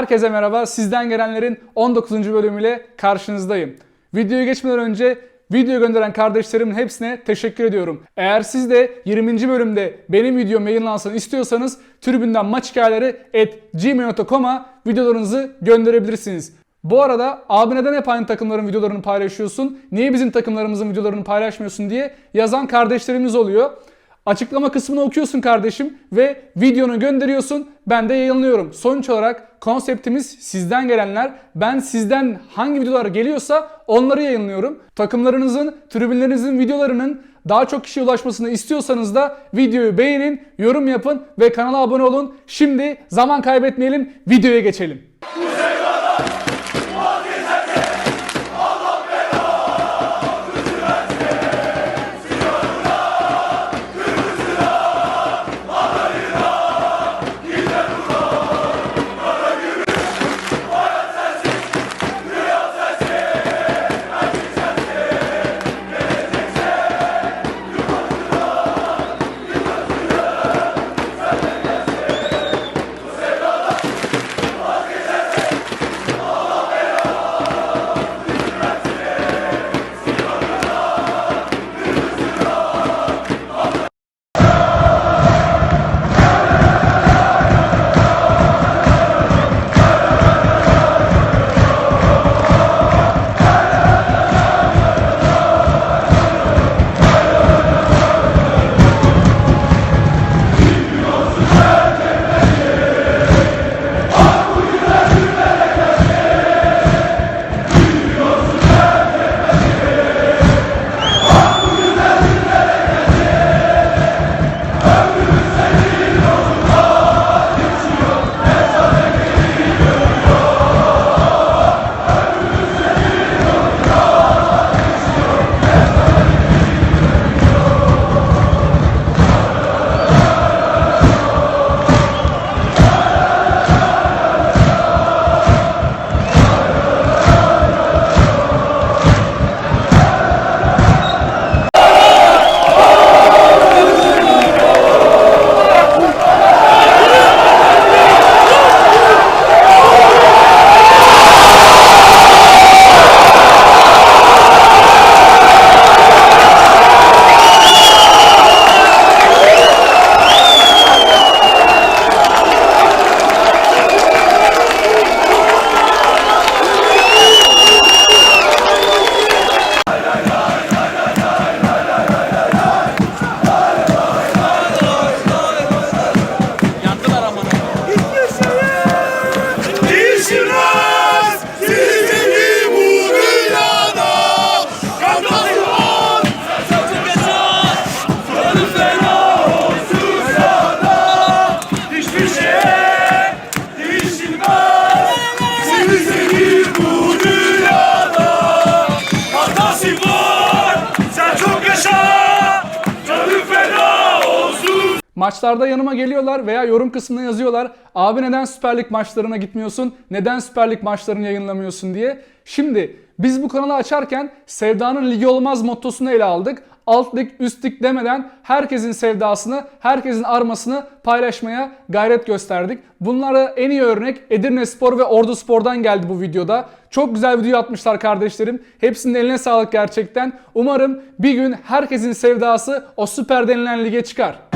Herkese merhaba. Sizden gelenlerin 19. bölümüyle karşınızdayım. Videoya geçmeden önce video gönderen kardeşlerimin hepsine teşekkür ediyorum. Eğer siz de 20. bölümde benim videom yayınlansın istiyorsanız tribünden maç hikayeleri at gmail.com'a videolarınızı gönderebilirsiniz. Bu arada abi neden hep aynı takımların videolarını paylaşıyorsun? Niye bizim takımlarımızın videolarını paylaşmıyorsun diye yazan kardeşlerimiz oluyor. Açıklama kısmını okuyorsun kardeşim ve videonu gönderiyorsun. Ben de yayınlıyorum. Sonuç olarak konseptimiz sizden gelenler. Ben sizden hangi videolar geliyorsa onları yayınlıyorum. Takımlarınızın, tribünlerinizin videolarının daha çok kişiye ulaşmasını istiyorsanız da videoyu beğenin, yorum yapın ve kanala abone olun. Şimdi zaman kaybetmeyelim, videoya geçelim. Maçlarda yanıma geliyorlar veya yorum kısmına yazıyorlar. Abi neden Süper Lig maçlarına gitmiyorsun? Neden Süper Lig maçlarını yayınlamıyorsun diye. Şimdi biz bu kanalı açarken sevdanın ligi olmaz mottosunu ele aldık. Alt lig, üst lig demeden herkesin sevdasını, herkesin armasını paylaşmaya gayret gösterdik. Bunlara en iyi örnek Edirne Spor ve Ordu Spor'dan geldi bu videoda. Çok güzel video atmışlar kardeşlerim. Hepsinin eline sağlık gerçekten. Umarım bir gün herkesin sevdası o süper denilen lige çıkar.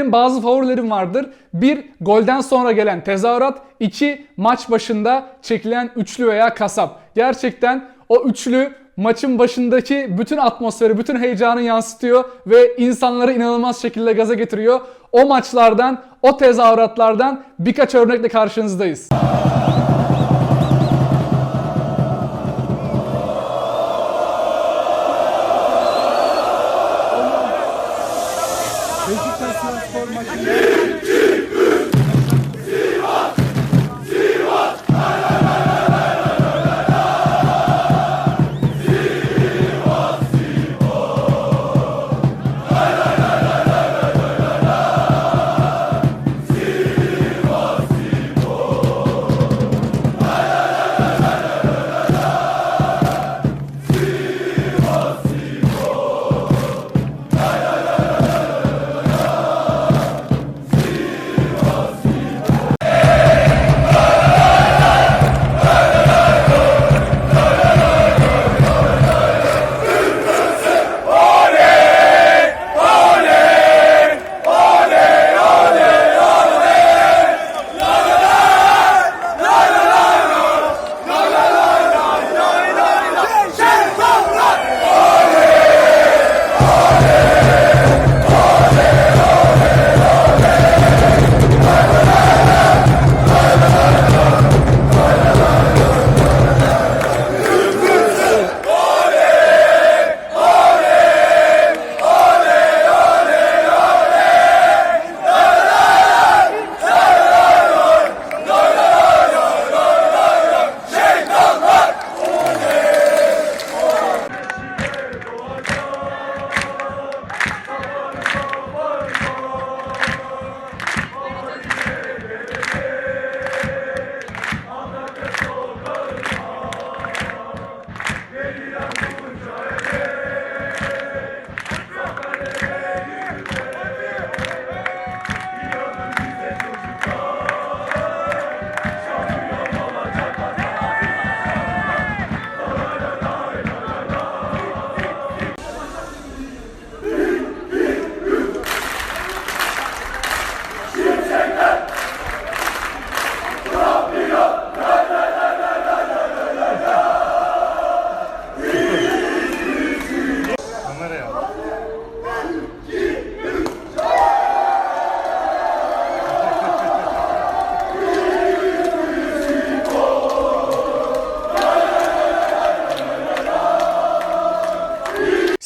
Benim bazı favorilerim vardır. Bir, golden sonra gelen tezahürat. iki maç başında çekilen üçlü veya kasap. Gerçekten o üçlü maçın başındaki bütün atmosferi, bütün heyecanı yansıtıyor ve insanları inanılmaz şekilde gaza getiriyor. O maçlardan, o tezahüratlardan birkaç örnekle karşınızdayız. Beşiktaş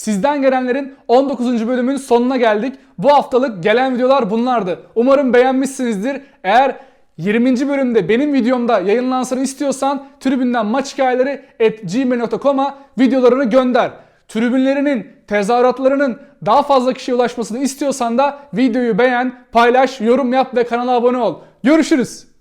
Sizden gelenlerin 19. bölümün sonuna geldik. Bu haftalık gelen videolar bunlardı. Umarım beğenmişsinizdir. Eğer 20. bölümde benim videomda yayınlansın istiyorsan tribünden maç hikayeleri at gmail.com'a videolarını gönder. Tribünlerinin, tezahüratlarının daha fazla kişiye ulaşmasını istiyorsan da videoyu beğen, paylaş, yorum yap ve kanala abone ol. Görüşürüz.